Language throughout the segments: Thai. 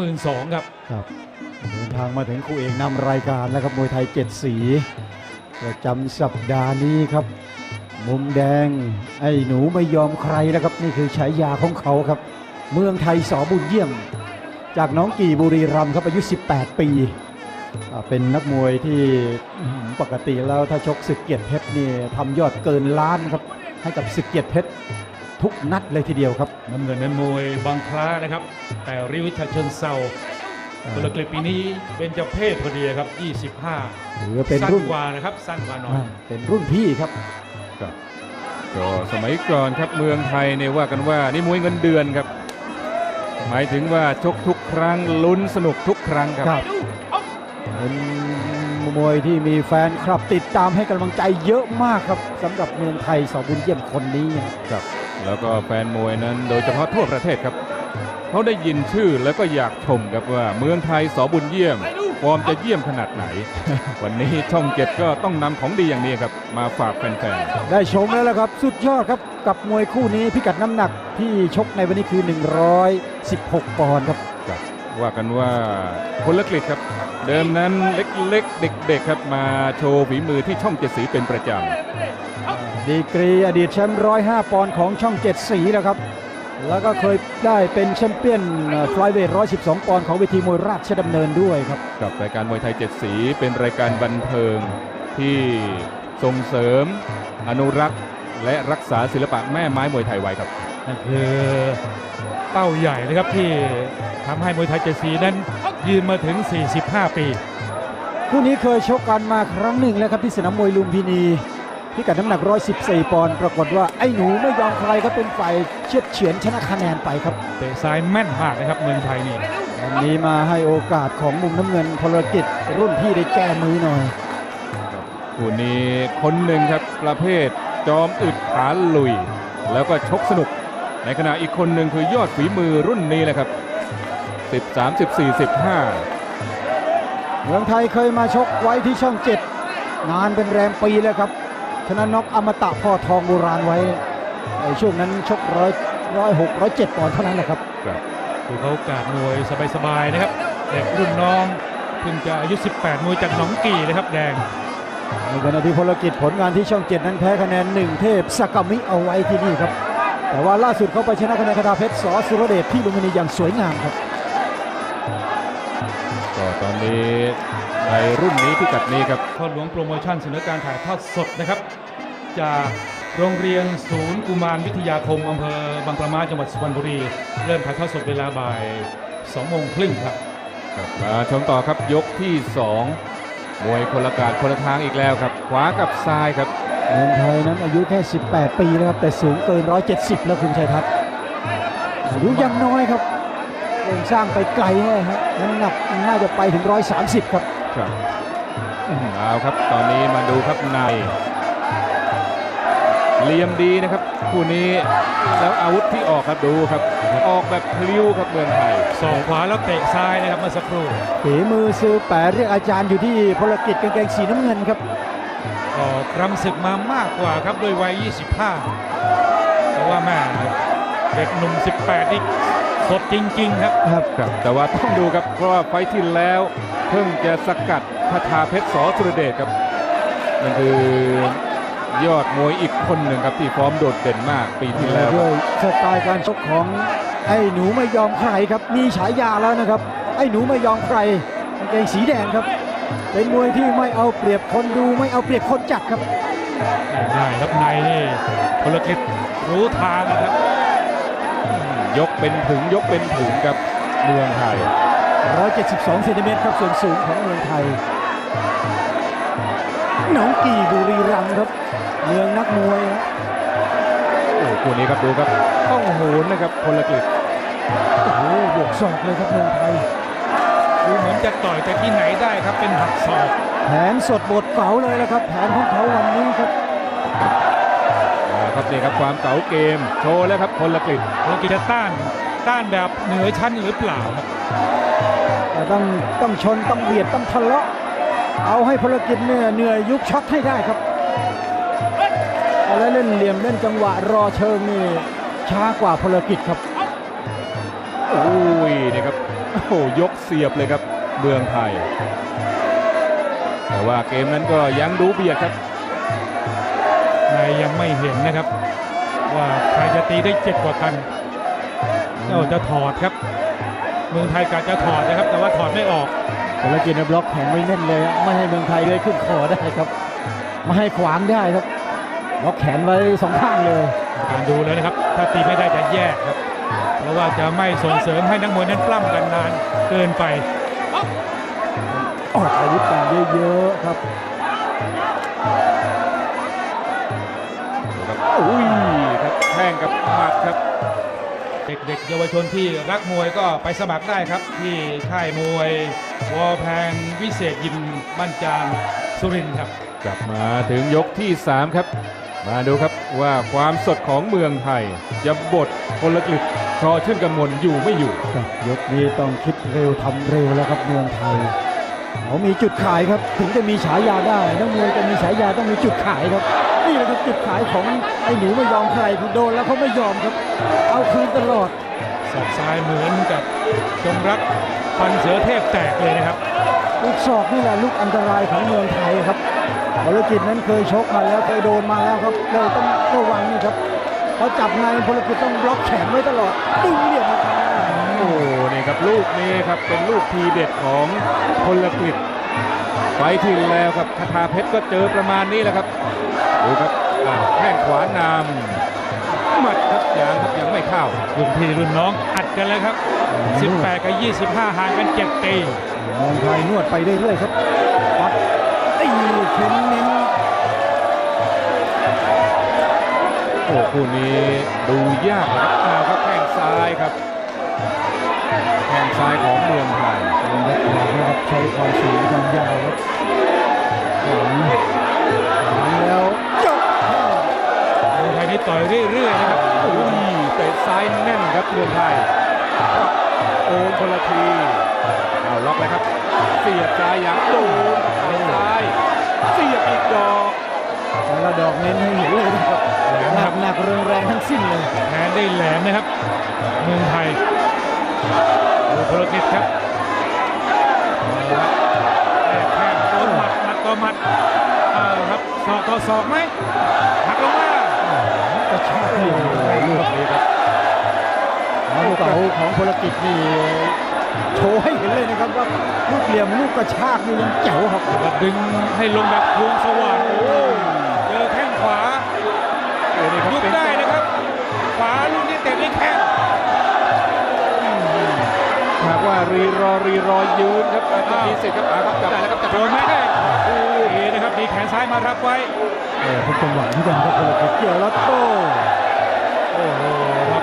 หมื่นสองครับครับเดินทางมาถึงคู่เอกนำรายการแล้วครับมวยไทยเจ็ดสีประจำสัปดาห์นี้ครับ มุมแดง ไอ้หนูไม่ยอมใครนะครับนี่คือฉายาของเขาครับ เมืองไทยสอบุญเยี่ยม จากน้องกี่บุรีรัมย์ครับอายุ 18 ปี เป็นนักมวยที่ปกติแล้วถ้าชกศึกเกียรติเพชรนี่ทำยอดเกินล้านครับให้กับศึกเกียรติเพชร ทุกนัดเลยทีเดียวครับน้ำเงินนั้นมวยบางคล้านะครับ แต่ริวชาเชิงเซาตัวเล็กปีนี้เป็นเจ้าเพศพอดีครับ 25ถือว่าเป็นสั้นรุ่นกว่านะครับสั้นกว่าหน่อยอ่าเป็นรุ่นพี่ครับครับก็สมัยก่อนครับเมืองไทยเนี่ยว่ากันว่านี่มวยเงินเดือนครับ หมายถึงว่าชกทุกครั้งลุ้นสนุกทุกครั้งครับเป็นมวยที่มีแฟนคลับติดตามให้กำลังใจเยอะมากครับสำหรับเมืองไทยสอบุญเยี่ยมคนนี้ครับ แล้วก็แฟนมวยนั้นโดยเฉพาะทั่วประเทศครับ เขาได้ยินชื่อแล้วก็อยากชมครับว่าเมืองไทยสอบุญเยี่ยมฟอร์มจะเยี่ยมขนาดไหน วันนี้ช่องเจ็ดก็ต้องนำของดีอย่างนี้ครับ มาฝากแฟนๆ ได้ชมแล้วละครับ สุดยอดครับกับมวยคู่นี้พิกัดน้ำหนักที่ชกในวันนี้คือ 116 ปอนด์ครับ ว่ากันว่าคนละกฤษครับ เดิมนั้นเล็กๆ เด็ก ๆ ครับมาโชว์ฝีมือที่ช่องเจ็ดสีเป็นประจำดีกรีอดีตแชมป์105ปอนด์ของช่องเจ็ดสีแล้วครับ แล้วก็เคยได้เป็นแชมเปี้ยนฟลายเวท112ปอนด์ของเวทีมวยราชดำเนินด้วยครับ กับรายการมวยไทยเจ็ดสีเป็นรายการบันเทิงที่ส่งเสริม อนุรักษ์ และรักษาศิลปะแม่ไม้มวยไทยไว้ครับนั่นคือ เป้าใหญ่นะครับที่ทำให้มวยไทยเจ็ดสีนั้นยืนมาถึง 45 ปี คู่นี้เคยชกกันมาครั้งหนึ่งแล้วครับที่สนามมวยลุมพินีพิกัดน้ำหนัก 114 ปอนด์ปรากฏว่าไอ้หนูไม่ยอมใครก็เป็นฝ่ายเชือดเฉือนชนะคะแนนไปครับเตะซ้ายแม่นมากนะครับเมืองไทยนี่วันนี้มาให้โอกาสของมุมน้ำเงินพลกิจรุ่นพี่ได้แก้มือหน่อยคู่นี้คนหนึ่งครับประเภทจอมอึดขาลุย แล้วก็ชกสนุก ในขณะอีกคนหนึ่งคือยอดฝีมือรุ่นนี้แหละครับ 13 14 15 เมืองไทยเคยมาชกไว้ที่ช่องเจ็ดนานเป็นแรมปีแล้วครับชนะน็อกอมตะพ่อทองโบราณไว้ในช่วงนั้นชกร้อยร้อยหกร้อยเจ็ดปอนด์เท่านั้นแหละครับดูเขากาดมวยสบายๆนะครับเด็กรุ่นน้องเพิ่งจะอายุ 18 มวยจากหนองกี่นะครับแดงในขณะที่พลกิจผลงานที่ช่องเจ็ดนั้นแพ้คะแนนหนึ่งเทพสกามิเอาไว้ที่นี่ครับ แต่ว่าล่าสุดเขาไปชนะคะแนนคาถาเพชรสอสุรเดชที่ลุมพินีอย่างสวยงามครับก็ตอนนี้ในรุ่นนี้พิกัดนี้ครับพ่อหลวงโปรโมชั่นเสนอการถ่ายทอดสดนะครับ จากโรงเรียนศูนย์กุมารวิทยาคมอำเภอบางปะมาจังหวัดสุพรรณบุรี เริ่มถ่ายทอดสดเวลาบ่าย2โมงครึ่งครับครับมาชมต่อครับยกที่ 2 มวยคนละกาดคนละทางอีกแล้วครับ ขวากับซ้ายครับ เมืองไทยนั้นอายุแค่ 18 ปีนะครับ แต่สูงเกิน 170 แล้วคุณชัยทัศน์อายุยังน้อยครับเร่งสร้างไปไกลแน่ฮะน้ำหนักน่าจะไปถึง 130 ครับครับอื้อหือเอาครับตอนนี้มาดูครับในเหลี่ยมดีนะครับคู่นี้แล้วอาวุธที่ออกครับดูครับ ออกแบบพลิ้วครับเมืองไทยสองขวาแล้วเตะซ้ายนะครับเมื่อสักครู่ฝีมือซื้อแปรเรียกอาจารย์อยู่ที่พลกิจกางเกงสีน้ำเงินครับ ออกรำศึกมามากกว่าครับด้วยวัย 25 แต่ว่าแม่เด็กหนุ่ม 18 นี่สดจริง ๆ ครับครับครับ แต่ว่าต้องดูครับ เพราะว่าไฟท์ที่แล้วเพิ่งจะสกัดคาถาเพชรสอสุรเดชครับนั่นคือยอดมวยอีกคนหนึ่งครับที่ฟอร์มโดดเด่นมากปีที่แล้วด้วยสไตล์การชกของไอ้หนูไม่ยอมใครครับ มีฉายาแล้วนะครับ ไอ้หนูไม่ยอมใครกางเกงสีแดงครับ เป็นมวยที่ไม่เอาเปรียบคนดูไม่เอาเปรียบคนจัดครับได้ครับในนี่พลกิจรู้ทางนะครับ ยกเป็นถึงยกเป็นถึงครับเมืองไทย 172เซนติเมตรครับส่วนสูงของเมืองไทยหนองกี่บุรีรัมย์ครับเมืองนักมวยนะโอ้คู่นี้ครับดูครับต้องโหนนะครับพลกฤษโอ้โหบวกศอกเลยครับเมืองไทย ดูเหมือนจะต่อยแต่ที่ไหนได้ครับเป็นหักศอกแผนสดบทเก๋าเลยละครับ แผนของเขาวันนี้ครับอ่าครับนี่ครับความเก๋าเกมโชว์แล้วครับพลกฤษพลกิจจะต้านต้านแบบเหนือชั้นหรือเปล่าครับแต่ต้องต้องชนต้องเบียดต้องทะเลาะเอาให้พลกิจเนี่ยเหนื่อยยุบช็อตให้ได้ครับแล้วเล่นเหลี่ยมเล่นจังหวะรอเชิงนี่ช้ากว่าพลกิจครับโอ้ยนี่ครับ โหยกเสียบเลยครับเมืองไทย แต่ว่าเกมนั้นก็ยังดูเบียดครับในยังไม่เห็นนะครับ ว่าใครจะตีได้เจ็บกว่ากันเจ้าจะถอดครับ เมืองไทยกาจะถอดนะครับ แต่ว่าถอดไม่ออกพลกิจในบล็อกแข็งไว้แน่นเลย ไม่ให้เมืองไทยเลยขึ้นคอได้ครับไม่ให้ขวางได้ครับบล็อกแขนไว้สองข้างเลยการดูแล้วนะครับ ถ้าตีไม่ได้จะแยกครับ เพราะว่าจะไม่ส่งเสริมให้นักมวยนั้นปล้ำกันนานเกินไปออกอาวุธกันเยอะๆครับครับอุ้ยครับแข้งกับหมัดครับ เด็กๆ เยาวชนที่รักมวยก็ไปสมัครได้ครับ ที่ค่ายมวย วอแพงวิเศษยิมบ้านจางสุรินทร์ครับ กลับมาถึงยกที่ 3 ครับ มาดูครับว่าความสดของเมืองไทยจะบดพลกฤษ ชอชื่นกำมลอยู่ไม่อยู่ครับยกนี้ต้องคิดเร็วทำเร็วแล้วครับเมืองไทยเขามีจุดขายครับ ถึงจะมีฉายาได้นักมวยจะมีฉายาต้องมีจุดขายครับ นี่แหละครับจุดขายของไอ้หนูไม่ยอมใครคือโดนแล้วเขาไม่ยอมครับ เอาคืนตลอดศอกซ้ายเหมือนกับจงรักฟันเสือเทพแตกเลยนะครับลูกศอกนี่แหละลูกอันตรายของเมืองไทยครับบรกิจนั้นเคยชกมาแล้วเคยโดนมาแล้วครับเลยต้องระวังนี่ครับ พอจับในพลกิจต้องบล็อกแขนไว้ตลอดดึงเหลี่ยมมาโอ้นี่ครับลูกนี้ครับเป็นลูกทีเด็ดของพลกฤษไฟล์ที่แล้วครับคาถาเพชรก็เจอประมาณนี้แหละครับดูครับอ่าแข้งขวานำหมัดครับยางครับยังไม่เข้ารุ่นพี่รุ่นน้องอัดกันเลยครับ 18 กับ 25 ห่างกัน7ตีเมืองไทยนวดไปเรื่อยๆครับปัดตีเข็นเน้น อ้คู่นี้ดูยากนะครับอ้าวครับแข้งซ้ายครับแข้งซ้ายของเมืองไทยเป็นยักษ์ขวางนะครับใช้ความสูงความยาวครับขวางขวางแล้วจบเมืองไทยนี่ต่อยเรื่อยๆนะครับอุ้ยเตะซ้ายแน่นครับเมืองไทยโอนคนละทีเอาล็อกเลยครับ เสียบซ้ายอย่างโดนเอาซ้ายเสียบอีกดอกแต่ละดอกเน้นให้เห็นเลยนะครับ แหลมหคนัรักบหนักแรงแรงๆทั้งสิ้นเลยแทนได้แหลมนะครับ เมืองไทยดูพลกิจครับเอาละแลกแข้งโดนหมัดหมัดต่อหมัดเอาครับศอกต่อศอกไหมหักลงมากระชากเหลี่ยมลูกนี้ครับลูกเก่าของพลกิจนี่โชว์ให้เห็นเลยนะครับว่าลูกเหลี่ยมลูกกระชากนี่ยังแจ๋วครับก็ดึงให้ลงแบบพวงสว่าง รีรอรีรอยืนครับอาจจะมีสิทธิ์ครับอาครับจับได้แล้วครับจับโดนไหมได้โอ้ยนะครับมีแขนซ้ายมารับไว้เออทุกจังหวะที่กันครับพลกิจเกี่ยวแล้วโต้โอ้โหครับ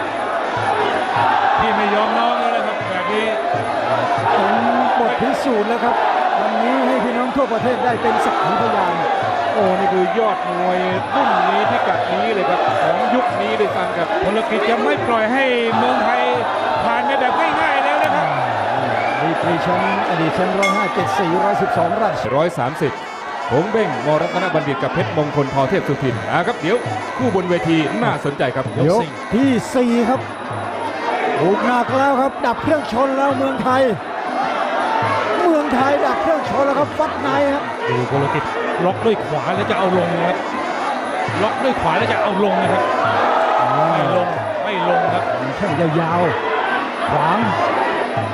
พี่ไม่ยอมน้องแล้วนะครับแบบนี้เป็นบทพิสูจน์แล้วครับวันนี้ให้พี่น้องทั่วประเทศได้เป็นสักขีพยานโอ้นี่คือยอดมวยรุ่นนี้พิกัดนี้เลยครับของยุคนี้ด้วยซ้ำครับพลกิจจะไม่ปล่อยให้เมืองไทยผ่านไปแบบง่าย ดีกรีแชมป์อดีตแชมป์ร้อยห้าเจ็ดสี่ร้อยสิบสองราช130หงเบ้งมรัตนบัณฑิตกับเพชรมงคลทอเทพสุทินอ่าครับเดี๋ยวคู่บนเวทีน่าสนใจครับยกยกสี่ที่สี่ครับถูกหนักแล้วครับ ดับเครื่องชนแล้วเมืองไทย เมืองไทยดับเครื่องชนแล้วครับฟัดในครับดูพลกิจล็อกด้วยขวาแล้วจะเอาลงนะครับล็อกด้วยขวาแล้วจะเอาลงนะครับไม่ลงไม่ลงครับแข้งยาวๆขวาง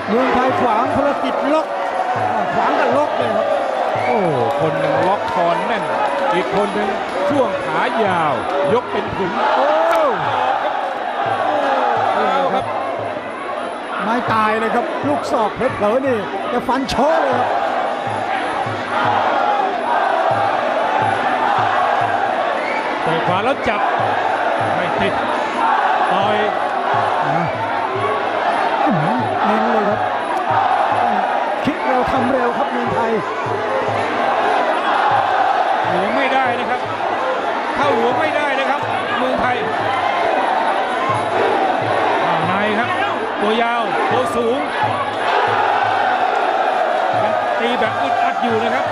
เมืองไทยขวางธุรกิจล็อกอ่าขวางกันล็อกเลยครับโอ้คนหนึ่งล็อกคอนแน่น อีกคนหนึ่งช่วงขายาว ยกเป็นถุงโอ้เอาครับไม้ตายเลยครับ ลูกศอกเพชรเผลอๆนี่จะฟันโชว์เลยครับเตะขวาแล้วจับ ไม่ติดต่อย หลวงไม่ได้นะครับ เข้าหลวงไม่ได้นะครับ เมืองไทยอ้าวในครับ ตัวยาวตัวสูงยังตีแบบอึดอัดอยู่นะครับ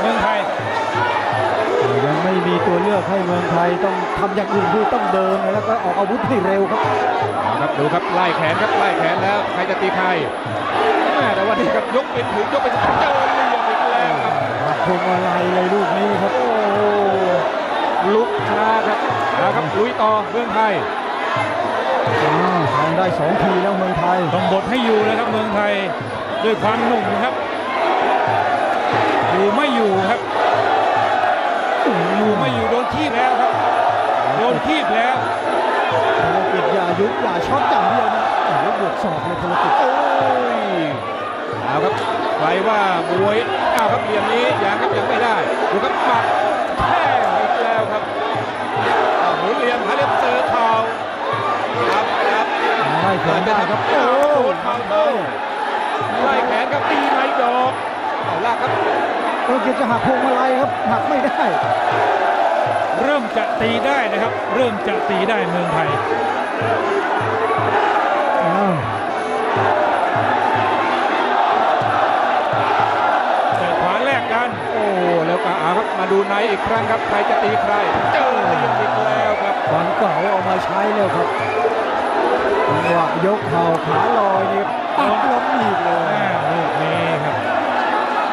เมืองไทยยังไม่มีตัวเลือกให้เมืองไทยต้องทำอย่างอื่นคือต้องเดินแล้วก็ออกอาวุธให้เร็วครับเอาครับดูครับไล่แขนครับไล่แขนแล้วใครจะตีใครม่แต่ว่านี่ครับยกเป็นถึงยกเป็นเจอ วงมาลัยเลยลูกนี้ครับ โอ้โหลุกช้าครับนะครับลุยต่อเมืองไทยอ้าวทางได้สองทีแล้วเมืองไทย ต้องบดให้อยู่นะครับเมืองไทย ด้วยความหนุ่มนะครับ อยู่ไม่อยู่ครับอยู่ไม่อยู่โดนทีบแล้วครับโดนทีบแล้วพลกิจอย่ายุบอย่าช็อตอย่างเดียวนะโอ้โหบวกศอกเลยพลกิจโอ้ยเอาครับ ใครว่ามวยอ้าวครับเหลี่ยมนี้ยังครับยังไม่ได้ดูครับหมัดแท่งอีกแล้วครับอ้าวหมุนเหลี่ยมหาเหลี่ยมเจอเข่าครับครับไล่แขนได้ครับโอ้โดนเข่าโต้ไล่แขนครับตีในดอกเอาลากครับพลกิจจะหักพวงมาลัยครับหักไม่ได้ เริ่มจะตีได้นะครับ เริ่มจะตีได้เมืองไทยอ้าว เอาครับมาดูในอีกครั้งครับใครจะตีใครเจอเหลี่ยมอีกแล้วครับความเก่าเอามาใช้แล้วครับจังหวะยกเข่าขาลอยนี่ปักล้มอีกเลยแม่ลูกนี้ครับ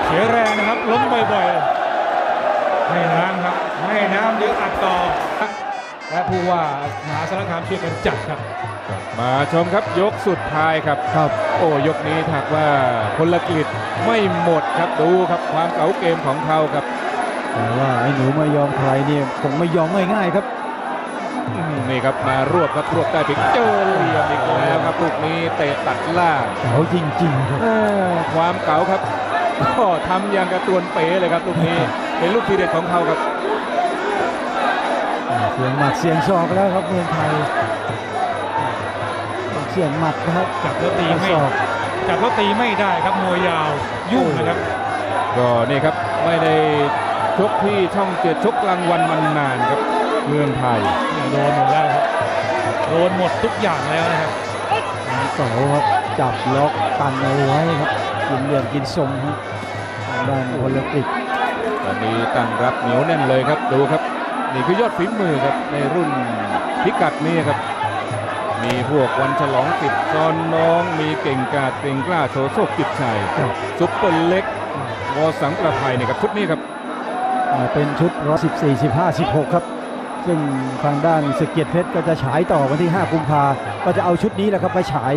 เสียแรงนะครับล้มบ่อยๆให้น้ำครับให้น้ำเดี๋ยวอัดต่อและผู้ว่ามหาสารคามช่วยกันจัดครับ มาชมครับยกสุดท้ายครับครับโอ้ยกนี้ถักว่าพลกฤษไม่หมดครับดูครับความเก๋าเกมของเขาครับ แต่ว่าไอ้หนูไม่ยอมใครเนี่ยคงไม่ยอมง่ายๆครับอืมนี่ครับมารวบครับรวบได้ถึงเจอเหลี่ยมอีกแล้วครับลูกนี้เตะตัดล่างเก๋าจริงๆครับเอ้อความเก๋าครับก็ทำอย่างกระตวนเป๋เลยครับลูกนี้เป็นลูกทีเด็ดของเขาครับเสียงหมัดเสียงศอกแล้วครับเมืองไทยเสียงหมัดนะครับจับแล้วตีไม่ศอกจับแล้วตีไม่ได้ครับมวยยาวยุ่งนะครับก็นี่ครับไม่ได้ ชกที่ช่องเจ็ดชกกลางวันมันนานครับ เมืองไทยโดนหมดแล้วครับโดนหมดทุกอย่างแล้วนะครับเสาครับจับล็อกตันเอาไว้ครับกินเหลี่ยมกินทรงครับทางด้านพลกฤษตอนนี้ตั้งรับเหนียวแน่นเลยครับดูครับ นี่คือยอดฝีมือครับในรุ่นพิกัดนี้ครับมีพวกวันฉลองสิบซอนน้องมีเก่งกาจเก่งกล้าโชว์โชคจิตชัยครับซุปเปอร์เล็กวอสังประภัยนี่ครับชุดนี้ครับอ่า เป็นชุด114 15 16 ครับ ซึ่งทางด้านสกเกียรติเพชรก็จะฉายต่อวันที่ 5 กุมภาก็จะเอาชุดนี้แหละครับไปฉาย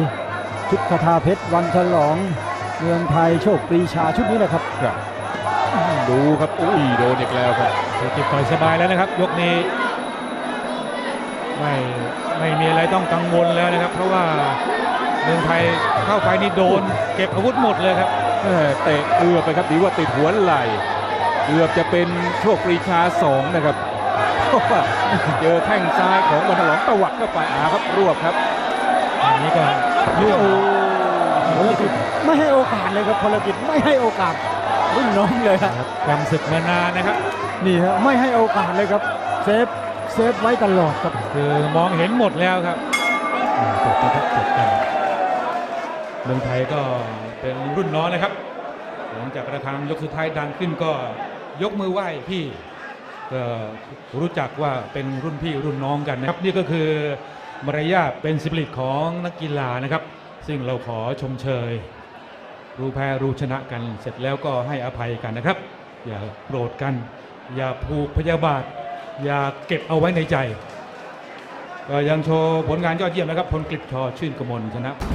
ชุดคาถาเพชรวันฉลอง เมืองไทยโชคปรีชาชุดนี้แหละครับครับ ดูครับอุ้ยโดนอีกแล้วครับติดต่อยสบายแล้วนะครับ ยกนี้ ไม่ไม่มีอะไรต้องกังวลแล้วนะครับ เพราะว่าเมืองไทยเข้าไปนี่โดน เก็บอาวุธหมดเลยครับเอ่อเตะเอือบไปครับดีว่าติดหัวไหล่ เกือบจะเป็นโชคปรีชาสองนะครับเพราะว่าเจอแข้งซ้ายของวันฉลองตวัดเข้าไปอาครับรวบครับอันนี้ก็ยุ่งพลกิจไม่ให้โอกาสเลยครับพลกิจไม่ให้โอกาสรุ่นน้องเลยครับกำศึกมานานนะครับนี่ฮะไม่ให้โอกาสเลยครับเซฟเซฟไว้ตลอดครับคือมองเห็นหมดแล้วครับอ่าจบนะครับจบกันเมืองไทยก็เป็นรุ่นน้องนะครับ หลังจากระฆังยกสุดท้ายดังขึ้นก็ ยกมือไหว้พี่ก็รู้จักว่าเป็นรุ่นพี่รุ่นน้องกันนะครับนี่ก็คือมารยาทเป็นสิบลิตของนักกีฬานะครับ ซึ่งเราขอชมเชย รู้แพ้รู้ชนะกันเสร็จแล้วก็ให้อภัยกันนะครับ อย่าโกรธกัน อย่าผูกพยาบาท อย่าเก็บเอาไว้ในใจ ก็ยังโชว์ผลงานยอดเยี่ยมนะครับพลกฤษชอชื่นกมลชนะ